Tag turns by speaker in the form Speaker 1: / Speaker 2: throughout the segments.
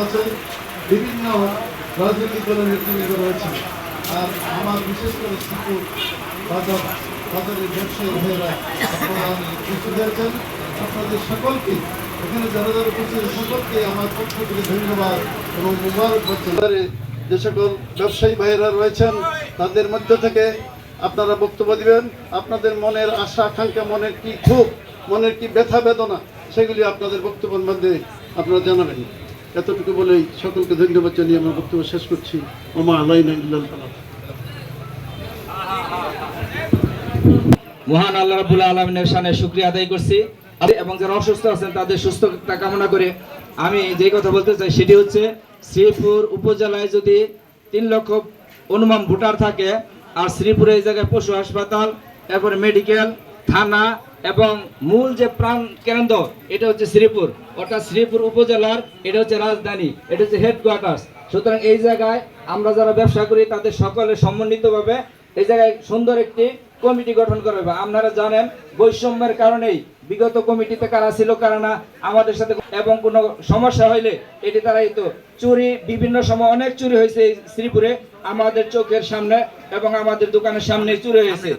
Speaker 1: আছেন বিভিন্ন রাজনৈতিক দলের নেতৃবৃন্দ রয়েছে আর আমার বিশেষ করে ব্যবসায়ী আপনাদের সকলকে এখানে যারা যারা সকলকে আমার পক্ষ থেকে ধন্যবাদ এবং মুবারক যে সকল ব্যবসায়ী ভাইয়েরা রয়েছেন তাদের মধ্য থেকে আপনারা বক্তব্য দিবেন, আপনাদের মনের আশা, আকাঙ্ক্ষা, মনের কি ক্ষোভ, মনের কি ব্যথা, বেদনা, সেগুলি আপনাদের বক্তব্যের মধ্যে আপনারা জানাবেন। এতটুকু বলেই সকলকে ধন্যবাদ জানিয়ে আমার বক্তব্য শেষ করছি। ওমা আলাইনা ইল্লাল।
Speaker 2: মহান আল্লাহ রাবুল আলমিনের সামনে শুক্রিয়া আদায় করছি। এবং যারা অসুস্থ আছেন, তাদের সুস্থতা কামনা করে আমি যে কথা বলতে চাই, সেটি হচ্ছে শ্রীপুর উপজেলায় যদি তিন লক্ষ অনুমান ভোটার থাকে আর শ্রীপুরে এই জায়গায় পশু হাসপাতাল, এরপরে মেডিকেল থানা এবং মূল যে প্রাণ কেন্দ্র, এটা হচ্ছে শ্রীপুর। অর্থাৎ শ্রীপুর উপজেলার, এটা হচ্ছে রাজধানী, এটা হচ্ছে হেডকোয়ার্টার্স সুতরাং এই জায়গায় আমরা যারা ব্যবসা করি, তাদের সকলে সমন্বিতভাবে এই জায়গায় সুন্দর একটি কমিটি গঠন করবে আপনারা জানেন বৈষম্যের কারণেই বিগত কমিটিতে কারা ছিল, কারা না, আমাদের সাথে এবং কোনো সমস্যা হইলে এটি তারাই তো চুরি, বিভিন্ন সময় অনেক চুরি হয়েছে শ্রীপুরে, আমাদের চোখের সামনে এবং আমাদের দোকানের সামনে চুরি হয়েছে।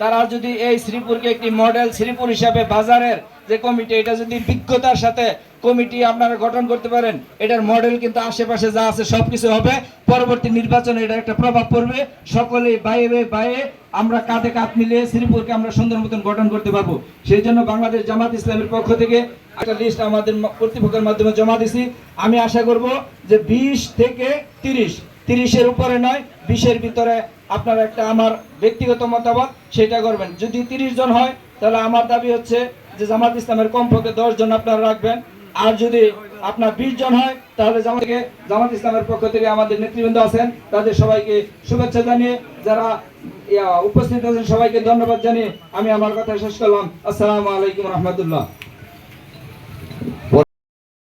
Speaker 2: তারা যদি এই শ্রীপুরকে একটি মডেল শ্রীপুর হিসাবে বাজারের যে কমিটি, এটা যদি বিজ্ঞতার সাথে কমিটি আপনারা গঠন করতে পারেন, এটার মডেল কিন্তু আশেপাশে যা আছে সবকিছু হবে। পরবর্তী নির্বাচনে এটা একটা প্রভাব পড়বে। সকলেই বাইরে বাইরে আমরা কাঁধে কাঁধ মিলিয়ে শ্রীপুরকে আমরা সুন্দর মতন গঠন করতে পারব। সেই জন্য বাংলাদেশ জামাত ইসলামের পক্ষ থেকে একটা লিস্ট আমাদের কর্তৃপক্ষের মাধ্যমে জমা দিছি। আমি আশা করব যে বিশ থেকে তিরিশ, তিরিশের উপরে নয়, বিশের ভিতরে আপনারা একটা আমার ব্যক্তিগত মতামত, সেটা করবেন। যদি তিরিশ জন হয়, তাহলে আমার দাবি হচ্ছে যে জামাত ইসলামের কমপক্ষে দশ জন আপনারা রাখবেন। আর যদি আপনার বিশ জন হয়, তাহলে জামাত থেকে জামাত ইসলামের পক্ষ থেকে আমাদের নেতৃবৃন্দ আছেন, তাদের সবাইকে শুভেচ্ছা জানিয়ে যারা উপস্থিত আছেন, সবাইকে ধন্যবাদ জানিয়ে আমি আমার কথা শেষ করলাম। আসসালামু আলাইকুম রহমতুল্লাহ।